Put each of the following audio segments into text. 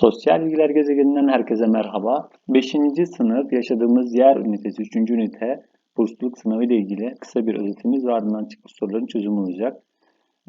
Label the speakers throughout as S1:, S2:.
S1: Sosyal Bilgiler Gezegeninden herkese merhaba. 5. sınıf yaşadığımız yer ünitesi 3. ünite bursluluk sınavı ile ilgili kısa bir özetimiz ve ardından çıkmış soruların çözümü olacak.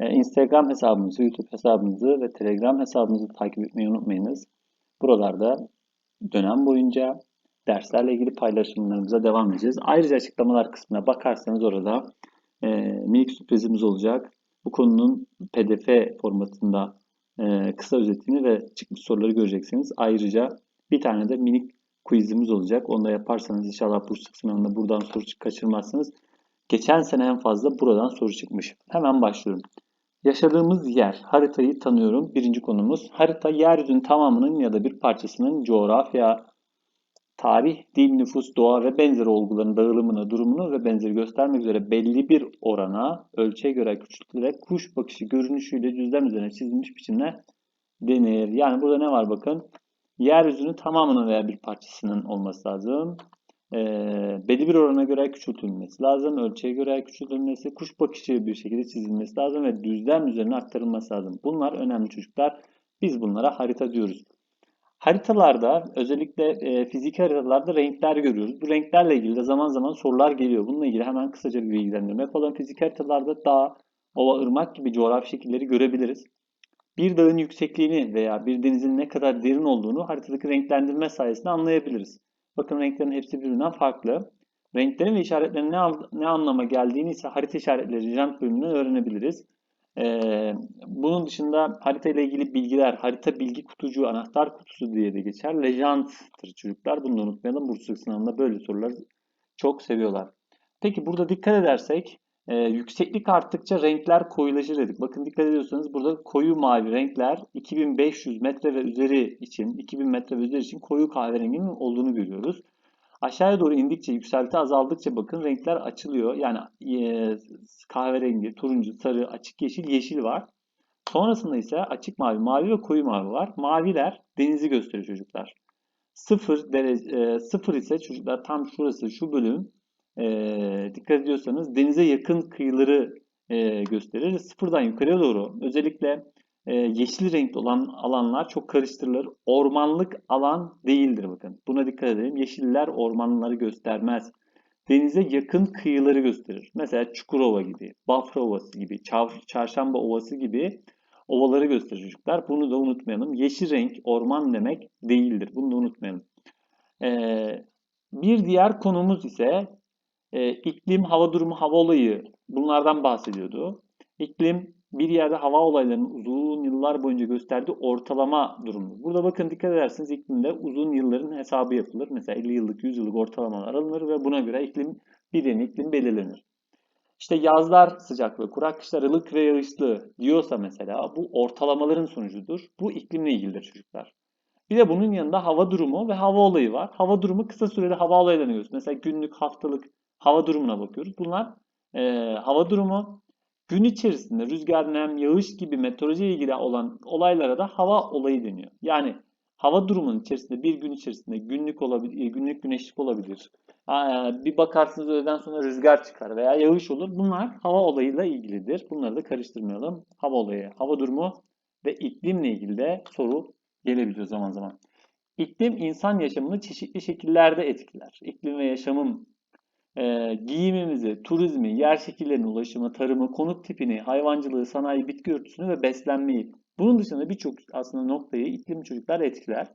S1: Ee, Instagram hesabımızı, YouTube hesabımızı ve Telegram hesabımızı takip etmeyi unutmayınız. Buralarda dönem boyunca derslerle ilgili paylaşımlarımıza devam edeceğiz. Ayrıca açıklamalar kısmına bakarsanız orada e, minik sürprizimiz olacak. Bu konunun PDF formatında e, kısa özetini ve çıkmış soruları göreceksiniz. Ayrıca bir tane de minik quizimiz olacak. Onu da yaparsanız inşallah bursluluk sınavında buradan soru kaçırmazsınız. Geçen sene en fazla buradan soru çıkmış. Hemen başlıyorum. Yaşadığımız yer, haritayı tanıyorum. Birinci konumuz. Harita yeryüzünün tamamının ya da bir parçasının coğrafya, tarih, dil, nüfus, doğa ve benzeri olguların dağılımını, durumunu ve benzeri göstermek üzere belli bir orana, ölçüye göre küçültülerek kuş bakışı görünüşüyle düzlem üzerine çizilmiş biçimde denir. Yani burada ne var bakın? Yeryüzünün tamamının veya bir parçasının olması lazım. E, belli bir orana göre küçültülmesi lazım. Ölçüye göre küçültülmesi, kuş bakışı bir şekilde çizilmesi lazım ve düzlem üzerine aktarılması lazım. Bunlar önemli çocuklar. Biz bunlara harita diyoruz. Haritalarda özellikle e, fiziki haritalarda renkler görüyoruz. Bu renklerle ilgili de zaman zaman sorular geliyor. Bununla ilgili hemen kısaca bir bilgilendirme yapalım. Fizik haritalarda dağ, ova, ırmak gibi coğrafi şekilleri görebiliriz. Bir dağın yüksekliğini veya bir denizin ne kadar derin olduğunu haritadaki renklendirme sayesinde anlayabiliriz. Bakın renklerin hepsi birbirinden farklı. Renklerin ve işaretlerin ne, ne anlama geldiğini ise harita işaretleri jant bölümünden öğrenebiliriz. Ee, bunun dışında harita ile ilgili bilgiler, harita bilgi kutucuğu, anahtar kutusu diye de geçer. Lejanttır çocuklar. Bunu unutmayalım. Bursluluk sınavında böyle soruları çok seviyorlar. Peki burada dikkat edersek e, yükseklik arttıkça renkler koyulaşır dedik. Bakın dikkat ediyorsanız burada koyu mavi renkler 2500 metre ve üzeri için, 2000 metre ve üzeri için koyu kahverenginin olduğunu görüyoruz. Aşağıya doğru indikçe, yükselti azaldıkça bakın renkler açılıyor. Yani e, kahverengi, turuncu, sarı, açık yeşil, yeşil var. Sonrasında ise açık mavi, mavi ve koyu mavi var. Maviler denizi gösteriyor çocuklar. Sıfır, derece, e, sıfır ise çocuklar tam şurası, şu bölüm e, dikkat ediyorsanız denize yakın kıyıları e, gösterir. Sıfırdan yukarıya doğru özellikle e, yeşil renkli olan alanlar çok karıştırılır. Ormanlık alan değildir bakın. Buna dikkat edelim. Yeşiller ormanları göstermez. Denize yakın kıyıları gösterir. Mesela Çukurova gibi, Bafra Ovası gibi, Çarşamba Ovası gibi ovaları gösterir çocuklar. Bunu da unutmayalım. Yeşil renk orman demek değildir. Bunu da unutmayalım. Ee, bir diğer konumuz ise e, iklim, hava durumu, hava olayı bunlardan bahsediyordu. İklim bir yerde hava olaylarının uzun yıllar boyunca gösterdiği ortalama durumu. Burada bakın dikkat ederseniz iklimde uzun yılların hesabı yapılır. Mesela 50 yıllık, 100 yıllık ortalamalar alınır ve buna göre iklim bir yeni iklim belirlenir. İşte yazlar sıcak ve kurak, kışlar ılık ve yağışlı diyorsa mesela bu ortalamaların sonucudur. Bu iklimle ilgilidir çocuklar. Bir de bunun yanında hava durumu ve hava olayı var. Hava durumu kısa süreli hava olaylarını görüyoruz. Mesela günlük, haftalık hava durumuna bakıyoruz. Bunlar e, hava durumu, Gün içerisinde rüzgar, nem, yağış gibi meteoroloji ilgili olan olaylara da hava olayı deniyor. Yani hava durumunun içerisinde bir gün içerisinde günlük olabilir, günlük güneşlik olabilir. Bir bakarsınız öğleden sonra rüzgar çıkar veya yağış olur. Bunlar hava olayıyla ilgilidir. Bunları da karıştırmayalım. Hava olayı, hava durumu ve iklimle ilgili de soru gelebiliyor zaman zaman. İklim insan yaşamını çeşitli şekillerde etkiler. İklim ve yaşamın e, giyimimizi, turizmi, yer şekillerini, ulaşımı, tarımı, konut tipini, hayvancılığı, sanayi, bitki örtüsünü ve beslenmeyi. Bunun dışında birçok aslında noktayı iklim çocuklar etkiler.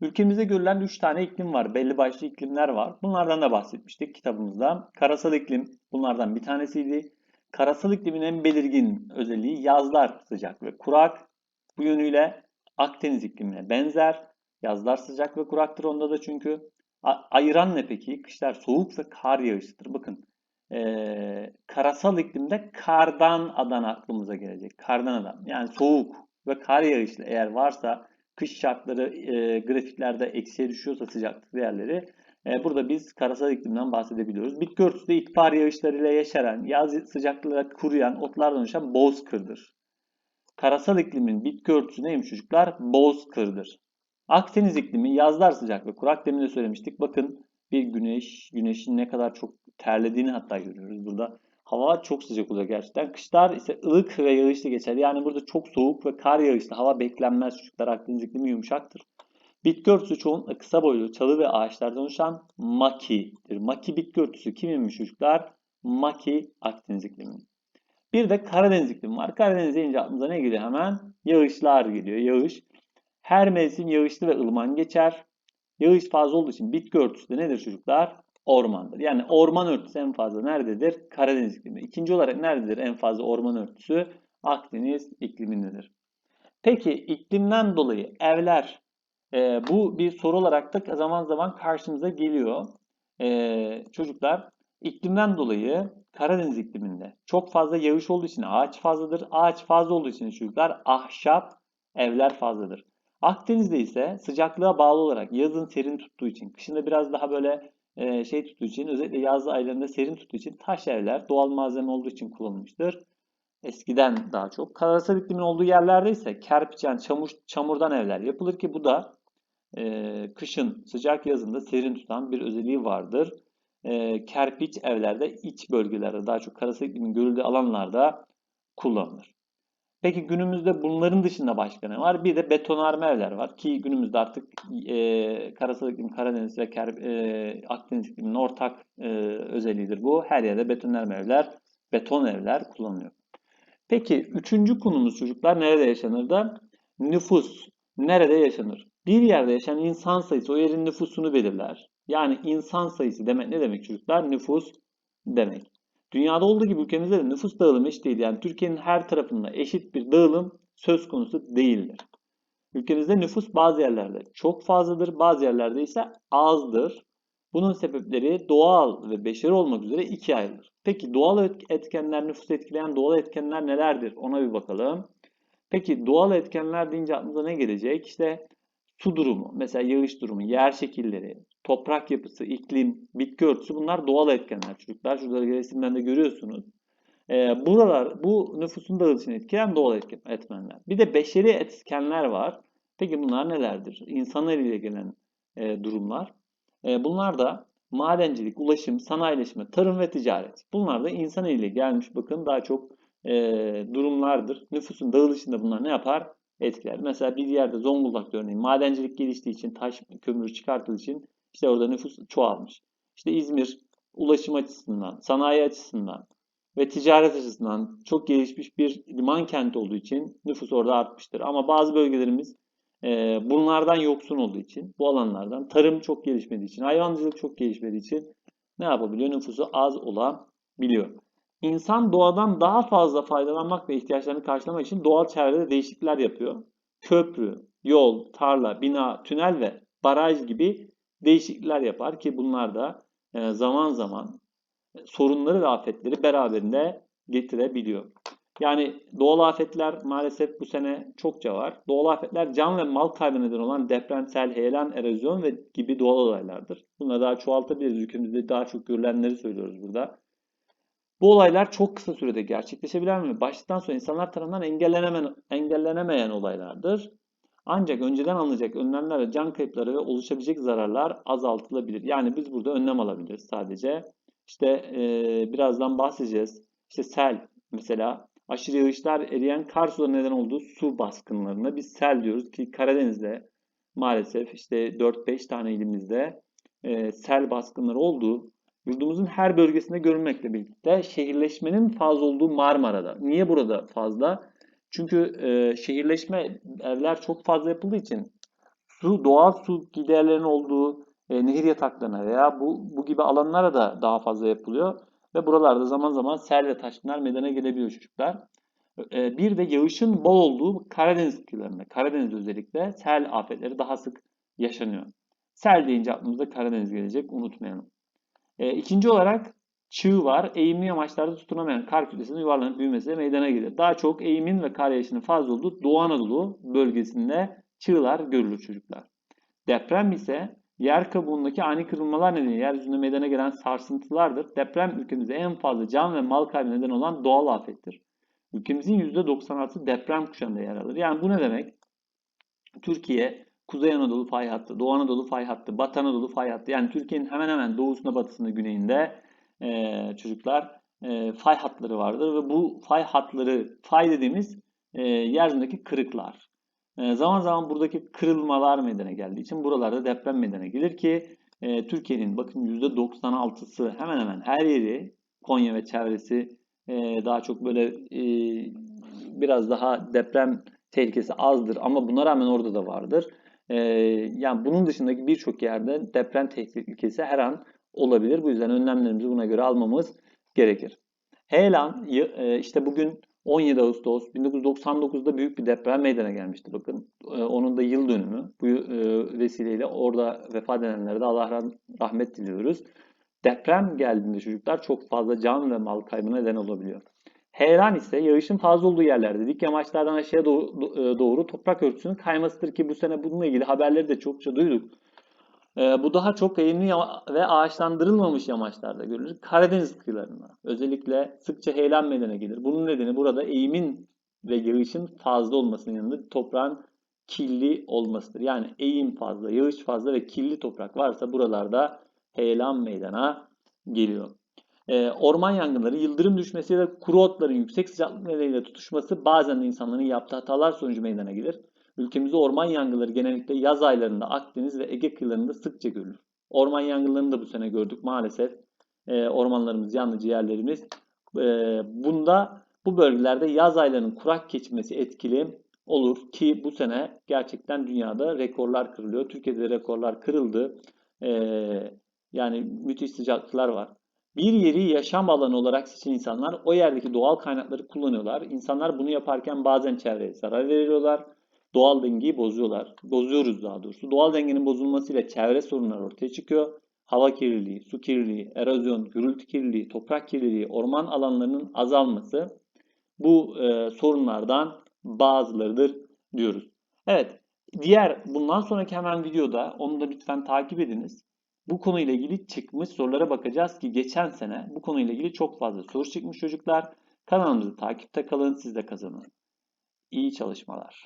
S1: Ülkemizde görülen 3 tane iklim var. Belli başlı iklimler var. Bunlardan da bahsetmiştik kitabımızda. Karasal iklim bunlardan bir tanesiydi. Karasal iklimin en belirgin özelliği yazlar sıcak ve kurak. Bu yönüyle Akdeniz iklimine benzer. Yazlar sıcak ve kuraktır onda da çünkü. Ayıran ne peki? Kışlar soğuk ve kar yağışıdır. Bakın e, karasal iklimde kardan adan aklımıza gelecek. Kardan adam. Yani soğuk ve kar yağışlı eğer varsa kış şartları e, grafiklerde eksiye düşüyorsa sıcaklık değerleri e, burada biz karasal iklimden bahsedebiliyoruz. Bitki örtüsü ilkbahar yağışlarıyla yaşaran, yaz sıcaklığa kuruyan, otlardan oluşan bozkırdır. Karasal iklimin bitki örtüsü neymiş çocuklar? Bozkırdır. Akdeniz iklimi yazlar sıcak ve kurak demin de söylemiştik. Bakın bir güneş, güneşin ne kadar çok terlediğini hatta görüyoruz. Burada hava çok sıcak oluyor gerçekten. Kışlar ise ılık ve yağışlı geçer. Yani burada çok soğuk ve kar yağışlı hava beklenmez. Çocuklar Akdeniz iklimi yumuşaktır. Bitki örtüsü çoğunlukla kısa boylu çalı ve ağaçlardan oluşan makidir. Maki bitki örtüsü kiminmiş çocuklar? Maki Akdeniz ikliminin. Bir de Karadeniz iklimi var. Karadeniz deyince aklımıza ne geliyor hemen? Yağışlar geliyor. Yağış. Her mevsim yağışlı ve ılıman geçer. Yağış fazla olduğu için bitki örtüsü de nedir çocuklar? Ormandır. Yani orman örtüsü en fazla nerededir? Karadeniz iklimi. İkinci olarak nerededir en fazla orman örtüsü? Akdeniz iklimindedir. Peki iklimden dolayı evler e, bu bir soru olarak da zaman zaman karşımıza geliyor. E, çocuklar iklimden dolayı Karadeniz ikliminde çok fazla yağış olduğu için ağaç fazladır. Ağaç fazla olduğu için çocuklar ahşap evler fazladır. Akdeniz'de ise sıcaklığa bağlı olarak yazın serin tuttuğu için, kışında biraz daha böyle e, şey tuttuğu için, özellikle yaz aylarında serin tuttuğu için taş evler doğal malzeme olduğu için kullanılmıştır. Eskiden daha çok. Karasal iklimin olduğu yerlerde ise kerpiçen, çamur, çamurdan evler yapılır ki bu da e, kışın sıcak yazında serin tutan bir özelliği vardır. E, kerpiç evlerde iç bölgelerde daha çok karasal iklimin görüldüğü alanlarda kullanılır. Peki günümüzde bunların dışında başka ne var? Bir de betonarme evler var ki günümüzde artık e, karasal iklim Karadeniz ve Ker, e, Akdeniz ikliminin ortak e, özelliğidir bu. Her yerde betonarme evler, beton evler kullanılıyor. Peki üçüncü konumuz çocuklar nerede yaşanır da? Nüfus nerede yaşanır? Bir yerde yaşayan insan sayısı o yerin nüfusunu belirler. Yani insan sayısı demek ne demek çocuklar? Nüfus demek. Dünyada olduğu gibi ülkemizde de nüfus dağılımı eşit değil. Yani Türkiye'nin her tarafında eşit bir dağılım söz konusu değildir. Ülkemizde nüfus bazı yerlerde çok fazladır, bazı yerlerde ise azdır. Bunun sebepleri doğal ve beşeri olmak üzere ikiye ayrılır. Peki doğal etkenler, nüfusu etkileyen doğal etkenler nelerdir? Ona bir bakalım. Peki doğal etkenler deyince aklımıza ne gelecek? İşte su durumu, mesela yağış durumu, yer şekilleri, toprak yapısı, iklim, bitki örtüsü bunlar doğal etkenler çocuklar. Şurada resimden de görüyorsunuz. Ee, buralar bu nüfusun dağılışını etkileyen doğal etmenler. Bir de beşeri etkenler var. Peki bunlar nelerdir? İnsan eliyle gelen e, durumlar. E, bunlar da madencilik, ulaşım, sanayileşme, tarım ve ticaret. Bunlar da insan eliyle gelmiş bakın daha çok e, durumlardır. Nüfusun dağılışında bunlar ne yapar? Etkiler. Mesela bir yerde Zonguldak'ta örneğin madencilik geliştiği için, taş kömürü çıkartıldığı için işte orada nüfus çoğalmış. İşte İzmir ulaşım açısından, sanayi açısından ve ticaret açısından çok gelişmiş bir liman kenti olduğu için nüfus orada artmıştır. Ama bazı bölgelerimiz e, bunlardan yoksun olduğu için, bu alanlardan tarım çok gelişmediği için, hayvancılık çok gelişmediği için ne yapabiliyor? Nüfusu az olabiliyor. İnsan doğadan daha fazla faydalanmak ve ihtiyaçlarını karşılamak için doğal çevrede değişiklikler yapıyor. Köprü, yol, tarla, bina, tünel ve baraj gibi değişiklikler yapar ki bunlar da e, zaman zaman sorunları ve afetleri beraberinde getirebiliyor. Yani doğal afetler maalesef bu sene çokça var. Doğal afetler can ve mal kaybı neden olan depremsel, heyelan, erozyon ve gibi doğal olaylardır. Bunları daha çoğaltabiliriz. Ülkemizde daha çok görülenleri söylüyoruz burada. Bu olaylar çok kısa sürede gerçekleşebilen ve başlıktan sonra insanlar tarafından engellenemeyen, engellenemeyen olaylardır. Ancak önceden alınacak önlemlerle can kayıpları ve oluşabilecek zararlar azaltılabilir. Yani biz burada önlem alabiliriz sadece. İşte e, birazdan bahsedeceğiz. İşte sel mesela aşırı yağışlar eriyen kar suları neden olduğu su baskınlarına biz sel diyoruz ki Karadeniz'de maalesef işte 4-5 tane ilimizde e, sel baskınları olduğu yurdumuzun her bölgesinde görülmekle birlikte şehirleşmenin fazla olduğu Marmara'da. Niye burada fazla? Çünkü e, şehirleşme evler çok fazla yapıldığı için su doğal su giderlerinin olduğu e, nehir yataklarına veya bu, bu gibi alanlara da daha fazla yapılıyor. Ve buralarda zaman zaman sel ve taşkınlar meydana gelebiliyor çocuklar. E, bir de yağışın bol olduğu Karadeniz kıyılarında, Karadeniz özellikle sel afetleri daha sık yaşanıyor. Sel deyince aklımıza Karadeniz gelecek, unutmayalım. E, ikinci olarak çığ var. Eğimli yamaçlarda tutunamayan kar kütlesinin yuvarlanıp büyümesiyle meydana gelir. Daha çok eğimin ve kar yağışının fazla olduğu Doğu Anadolu bölgesinde çığlar görülür çocuklar. Deprem ise yer kabuğundaki ani kırılmalar nedeniyle yeryüzünde meydana gelen sarsıntılardır. Deprem ülkemizde en fazla can ve mal kaybı neden olan doğal afettir. Ülkemizin %96 deprem kuşağında yer alır. Yani bu ne demek? Türkiye Kuzey Anadolu fay hattı, Doğu Anadolu fay hattı, Batı Anadolu fay hattı. Yani Türkiye'nin hemen hemen doğusunda, batısında, güneyinde e, çocuklar e, fay hatları vardır ve bu fay hatları, fay dediğimiz e, yeryüzündeki kırıklar. E, zaman zaman buradaki kırılmalar meydana geldiği için buralarda deprem meydana gelir ki e, Türkiye'nin bakın %96'sı hemen hemen her yeri Konya ve çevresi e, daha çok böyle e, biraz daha deprem tehlikesi azdır ama buna rağmen orada da vardır. E, yani bunun dışındaki birçok yerde deprem tehlikesi her an olabilir. Bu yüzden önlemlerimizi buna göre almamız gerekir. Heyelan e, işte bugün 17 Ağustos 1999'da büyük bir deprem meydana gelmişti bakın. E, onun da yıl dönümü. Bu e, vesileyle orada vefat edenlere de Allah rahmet diliyoruz. Deprem geldiğinde çocuklar çok fazla can ve mal kaybına neden olabiliyor. Heyelan ise yağışın fazla olduğu yerlerde dik yamaçlardan aşağıya doğru, doğru toprak örtüsünün kaymasıdır ki bu sene bununla ilgili haberleri de çokça duyduk. E, bu daha çok eğimli ve ağaçlandırılmamış yamaçlarda görülür. Karadeniz kıyılarında özellikle sıkça heyelan meydana gelir. Bunun nedeni burada eğimin ve yağışın fazla olmasının yanında toprağın kirli olmasıdır. Yani eğim fazla, yağış fazla ve kirli toprak varsa buralarda heyelan meydana geliyor. E, orman yangınları, yıldırım düşmesi ya da kuru otların yüksek sıcaklık nedeniyle tutuşması bazen de insanların yaptığı hatalar sonucu meydana gelir. Ülkemizde orman yangınları genellikle yaz aylarında Akdeniz ve Ege kıyılarında sıkça görülür. Orman yangınlarını da bu sene gördük maalesef. E, ormanlarımız yandı, ciğerlerimiz. E, bunda bu bölgelerde yaz aylarının kurak geçmesi etkili olur ki bu sene gerçekten dünyada rekorlar kırılıyor. Türkiye'de rekorlar kırıldı. E, yani müthiş sıcaklıklar var. Bir yeri yaşam alanı olarak seçen insanlar o yerdeki doğal kaynakları kullanıyorlar. İnsanlar bunu yaparken bazen çevreye zarar veriyorlar doğal dengeyi bozuyorlar. Bozuyoruz daha doğrusu. Doğal dengenin bozulmasıyla çevre sorunları ortaya çıkıyor. Hava kirliliği, su kirliliği, erozyon, gürültü kirliliği, toprak kirliliği, orman alanlarının azalması bu e, sorunlardan bazılarıdır diyoruz. Evet, diğer bundan sonraki hemen videoda onu da lütfen takip ediniz. Bu konuyla ilgili çıkmış sorulara bakacağız ki geçen sene bu konuyla ilgili çok fazla soru çıkmış çocuklar. Kanalımızı takipte kalın, siz de kazanın. İyi çalışmalar.